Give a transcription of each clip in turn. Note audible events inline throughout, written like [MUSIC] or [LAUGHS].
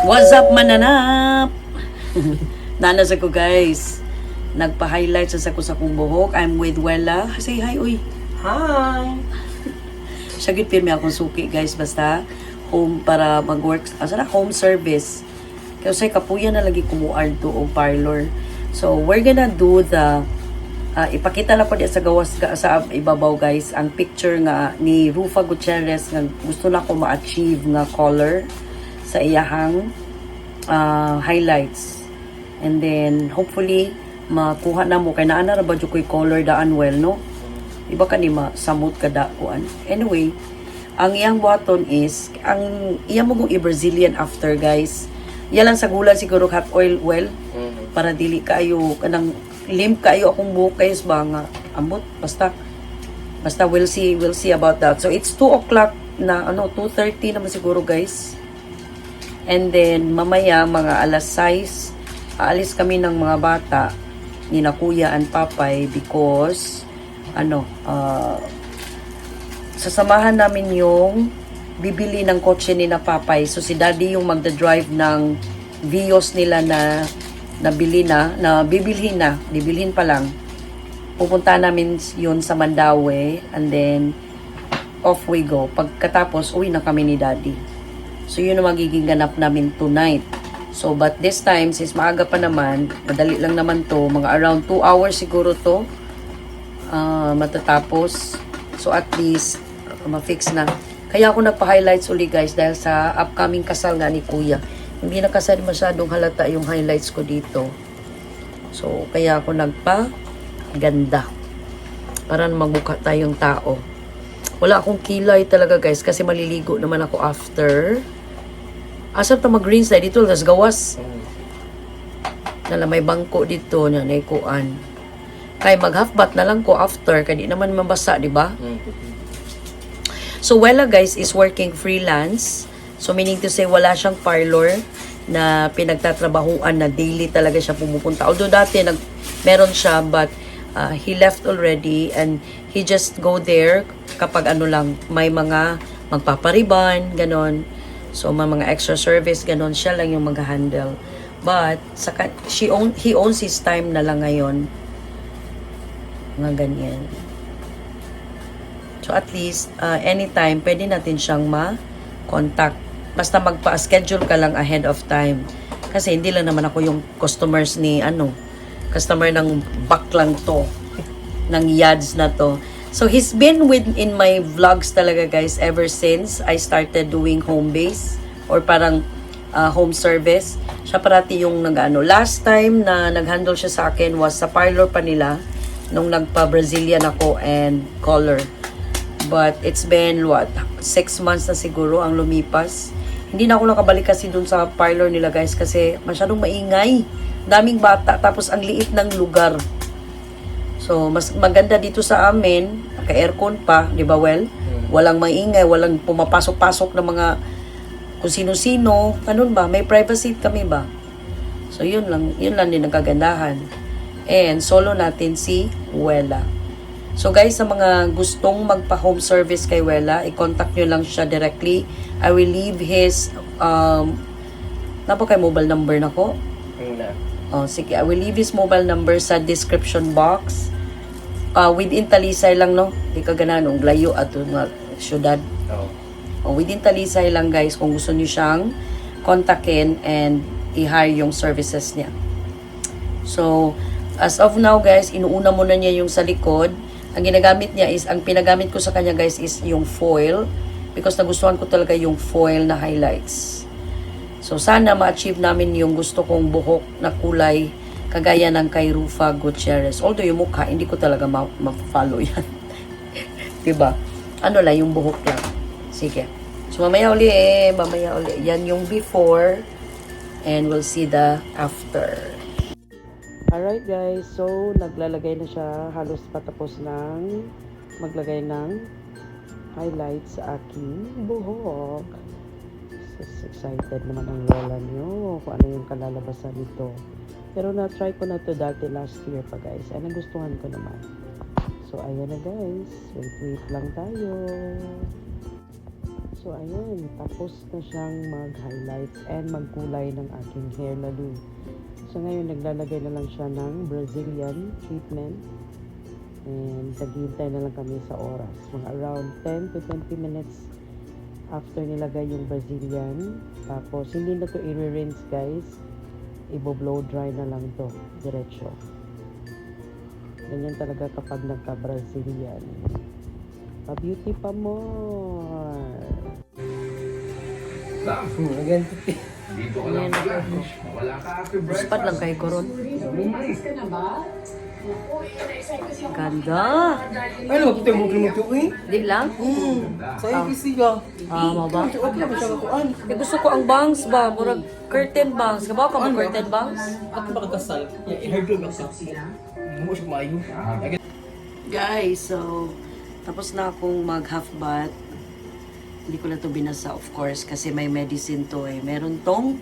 What's up, mananap? [LAUGHS] Nana sa ko, guys. Nagpa-highlight sa ko sa kong buhok. I'm with Wella. Say hi, uy. Hi! [LAUGHS] Siya gid pirmi akong suki, guys. Basta home para mag-work. Asa na? Home service. Kaya say kapuya na lagi kumuar to o parlor. So, we're gonna do the ah, ipakita lang ko di sa gawas ga- sa ibabaw guys ang picture nga ni Rufa Gutierrez nga gusto na ko ma-achieve nga color sa iyahang ah, highlights. And then hopefully makuha na mo. Kay naa na ra ba ko'y color daan well no? Iba ka ni masamot ka da kuan. Anyway ang iyang buhaton is ang iyang mo i-Brazilian after guys. Yan lang sa gulan siguro hot oil well para dili kayo kanang limp kayo akong buhok guys ba nga ambot basta basta we'll see we'll see about that. So it's 2 o'clock na ano 2.30 naman siguro guys and then mamaya mga alas 6 aalis kami ng mga bata ni na kuya and papay because ano uh, sasamahan namin yung bibili ng kotse ni na papay so si daddy yung magda-drive ng Vios nila na nabili na, na bibilhin na, bibilhin pa lang. Pupunta namin yun sa Mandawi and then off we go. Pagkatapos, uwi na kami ni daddy. So yun ang magiging ganap namin tonight. So but this time, since maaga pa naman, madali lang naman to, mga around 2 hours siguro to, ah, matatapos. So at least, uh, ma-fix na. Kaya ako nagpa-highlights uli guys dahil sa upcoming kasal nga ni kuya. Hindi na kasi masyadong halata yung highlights ko dito. So, kaya ako nagpa ganda. Para magmukha tayong tao. Wala akong kilay talaga guys kasi maliligo naman ako after. Asa ta mag-green side dito, las gawas. Nala may bangko dito na naikuan. Kay mag half bath na lang ko after kay di naman mabasa, di ba? So Wella guys is working freelance. So meaning to say wala siyang parlor na pinagtatrabahuan na daily talaga siya pumupunta. Although dati nag meron siya but uh, he left already and he just go there kapag ano lang may mga magpapariban, ganon. So may mga extra service ganon siya lang yung mag-handle. But sa ka- she own he owns his time na lang ngayon. Mga ganyan. So at least uh, anytime pwede natin siyang ma-contact. Basta magpa-schedule ka lang ahead of time. Kasi hindi lang naman ako yung customers ni ano, customer ng back lang to, [LAUGHS] ng yads na to. So he's been with in my vlogs talaga guys ever since I started doing home base or parang uh, home service. Siya parati yung nag-ano. Last time na nag-handle siya sa akin was sa parlor pa nila nung nagpa-Brazilian ako and color. But it's been what? Six months na siguro ang lumipas. Hindi na ako nakabalik kasi dun sa parlor nila guys kasi masyadong maingay. Daming bata tapos ang liit ng lugar. So, mas maganda dito sa amin, naka-aircon pa, di ba well? Walang maingay, walang pumapasok-pasok na mga kung sino-sino. Ganun ba? May privacy kami ba? So, yun lang, yun lang din ang kagandahan. And solo natin si Wella. So guys, sa mga gustong magpa-home service kay Wella, i-contact nyo lang siya directly. I will leave his, um, napa kay mobile number na ko? Na. Oh, sige, I will leave his mobile number sa description box. Uh, within Talisay lang, no? Di ka gananong layo at nga syudad. Oo. Oh, within Talisay lang, guys, kung gusto niyo siyang kontakin and i-hire yung services niya. So, as of now, guys, inuuna muna niya yung sa likod. Ang ginagamit niya is, ang pinagamit ko sa kanya, guys, is yung foil. Because nagustuhan ko talaga yung foil na highlights. So, sana ma-achieve namin yung gusto kong buhok na kulay kagaya ng kay Rufa Gutierrez. Although yung mukha, hindi ko talaga ma- ma-follow yan. [LAUGHS] 'Di ba? Ano lang, yung buhok lang. Sige. So, mamaya uli eh. Mamaya uli. Yan yung before. And we'll see the after. Alright guys, so naglalagay na siya halos patapos ng maglagay ng highlight sa aking buhok. So, excited naman ang lola niyo kung ano yung kalalabasan nito. Pero na-try ko na to dati last year pa guys. Ay nagustuhan ko naman. So ayan na guys. Wait, wait lang tayo. So, ayan. Tapos na siyang mag-highlights and magkulay ng aking hair lalo. So, ngayon, naglalagay na lang siya ng Brazilian treatment. And naghihintay na lang kami sa oras. Mga around 10 to 20 minutes after nilagay yung Brazilian. Tapos, hindi na to i-rinse, guys. Ibo-blow dry na lang to. Diretso. Ganyan talaga kapag nagka-Brazilian. Pa-beauty pa more. Maganda. Dito ka lang mag-lunch. Wala ka happy breakfast. Spot lang kay Koron. Ganda. Ano ba ito mo mo eh? Di lang? Sa'yo kasi ka. Ah, mo ba? Okay lang siya kuan. Eh, gusto ko ang bangs ba? Murag curtain bangs. Kabaw ka mo curtain bangs? Ako ba kasal? I-hair drug ako. Mo siya maayo. Guys, so tapos na akong mag half bath. Hindi ko na to binasa of course kasi may medicine to eh. Meron tong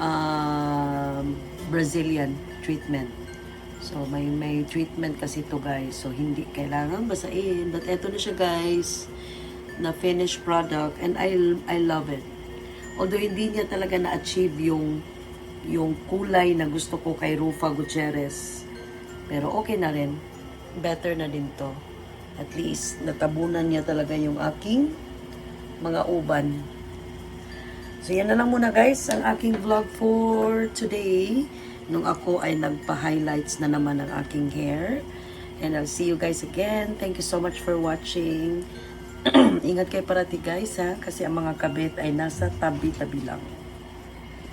um, Brazilian treatment. So may may treatment kasi to guys. So hindi kailangan basahin. But eto na siya guys na finished product and I I love it. Although hindi niya talaga na-achieve yung yung kulay na gusto ko kay Rufa Gutierrez. Pero okay na rin. Better na din to. At least, natabunan niya talaga yung aking mga uban. So, yan na lang muna guys, ang aking vlog for today. Nung ako ay nagpa-highlights na naman ng aking hair. And I'll see you guys again. Thank you so much for watching. [CLEARS THROAT] Ingat kayo parati guys ha, kasi ang mga kabit ay nasa tabi-tabi lang.